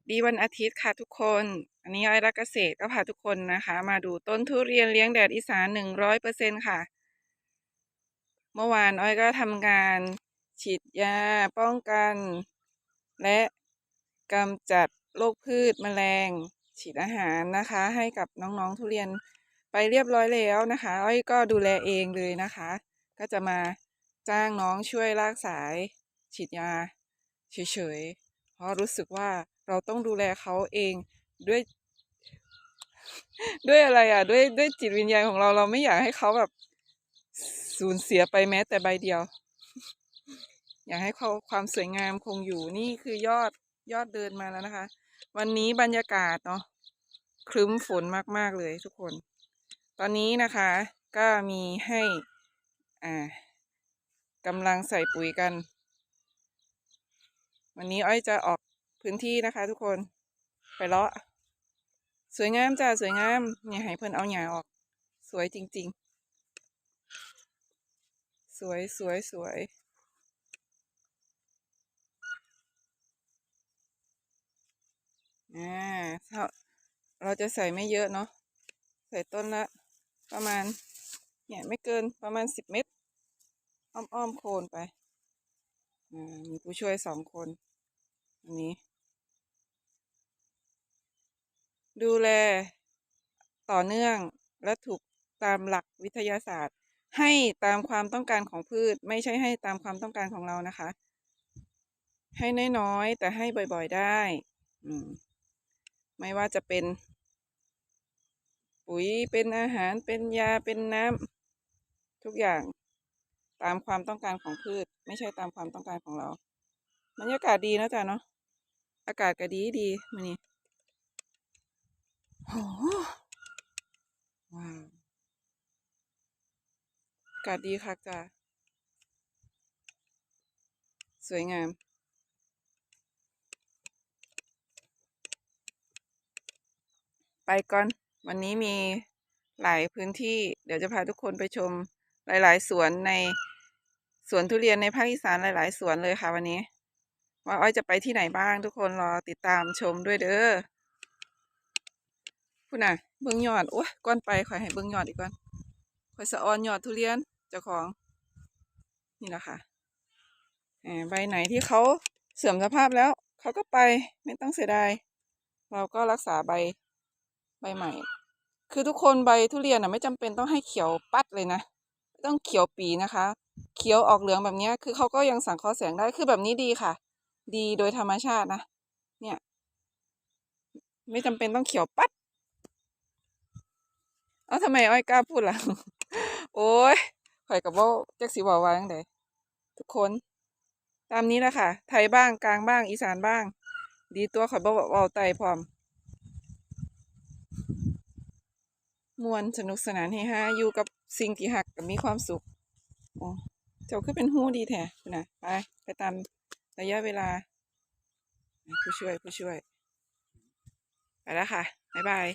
วัสดีวันอาทิตย์ค่ะทุกคน อันนี้อ้อยรักเกษตรก็พาทุกคนนะคะ มาดูต้นทุเรียนเลี้ยงแดดอีสานหนึ่งร้อยเปอร์เซ็นค่ะ เมื่อวานอ้อยก็ทำงานฉีดยาป้องกัน และกำจัดโรคพืชแมลง ฉีดอาหารนะคะ ให้กับน้องๆทุเรียนไปเรียบร้อยแล้วนะคะ อ้อยก็ดูแลเองเลยนะคะ ก็จะมาจ้างน้องช่วยลากสาย ฉีดยาเฉยๆเพราะรู้สึกว่า เราต้องดูแลเขาเองด้วย ด้วยอะไรอะ ด้วยด้วยจิตวิญญาณของเราเราไม่อยากให้เขาแบบสูญเสียไปแม้แต่ใบเดียว อยากให้เขาความสวยงามคงอยู่นี่คือยอดยอดเดินมาแล้วนะคะ วันนี้บรรยากาศเนาะครึ้มฝนมากๆเลยทุกคน ตอนนี้นะคะ ก็มีให้อ่ากำลังใส่ปุ๋ยกัน วันนี้อ้อยจะออก พื้นที่นะคะทุกคนไปเลาะ สวยงามจ้าสวยงามเนี่ยให้เพิ่นเอาหญ้าออก สวยจริง ๆ สวยสวยสวยอ่าเราเราจะใส่ไม่เยอะเนาะใส่ต้นละประมาณเนี่ยไม่เกินประมาณสิบเม็ดอ้อมๆโคนไปอ่ามีผู้ช่วยสองคน อันนี้ ดูแลต่อเนื่องและถูกตามหลักวิทยาศาสตร์ ให้ตามความต้องการของพืช ไม่ใช่ให้ตามความต้องการของเรานะคะ ให้น้อยๆแต่ให้บ่อยๆได้มไม่ว่าจะเป็น ปุ๋ยเป็นอาหารเป็นยาเป็นน้ำทุกอย่างตามความต้องการของพืช ไม่ใช่ตามความต้องการของเราบรรยากาศดีนะจ๊ะเนาะอากาศก็ดีดีมันนี่ โอ้ว้าวกาศดีค่ะจ้ะสวยงาม ไปก่อน วันนี้มีหลายพื้นที่ เดี๋ยวจะพาทุกคนไปชมหลาย ๆ สวนในสวนทุเรียนในภาคอีสานหลาย ๆ สวนเลยค่ะวันนี้ ว่าอ้อยจะไปที่ไหนบ้างทุกคนรอติดตามชมด้วยเด้อ พูดน่ะ เบิ้งยอด โอ้ยก่อนไปขอยให้เบิ้งยอดอีกก่อนขอยสะออนยอดทุเรียนเจ้าของ นี่แหละค่ะใบไหนที่เขาเสื่อมสภาพแล้ว เขาก็ไปไม่ต้องเสียดายเราก็รักษาใบใบใหม่ คือทุกคนใบทุเรียนอะไม่จำเป็นต้องให้เขียวปัดเลยนะไม่ต้องเขียวปีนะคะ เขียวออกเหลืองแบบนี้คือเขาก็ยังสังเคราะห์แสงได้คือแบบนี้ดีค่ะ ดีโดยธรรมชาตินะเนี่ย ไม่จำเป็นต้องเขียวปัด เอ้าทำไมอ้อยกล้าพูดล่ะโอ้ยข่อยกับว่าแจ็คสีบอกว่าจังไดทุกคน ตามนี้แหละค่ะ ไทยบ้างกลางบ้าง อีสานบ้าง ดีตัวข่อยบอกว่าไตพร้อมมวนสนุกสนานเฮฮาอยู่กับสิ่งที่หักกับมีความสุขโอ้เจ้าคือเป็นหู้ดีแท้คุณนะไปไปตามระยะเวลา ผู้ช่วยผู้ช่วย ไปแล้วค่ะ บ๊ายบาย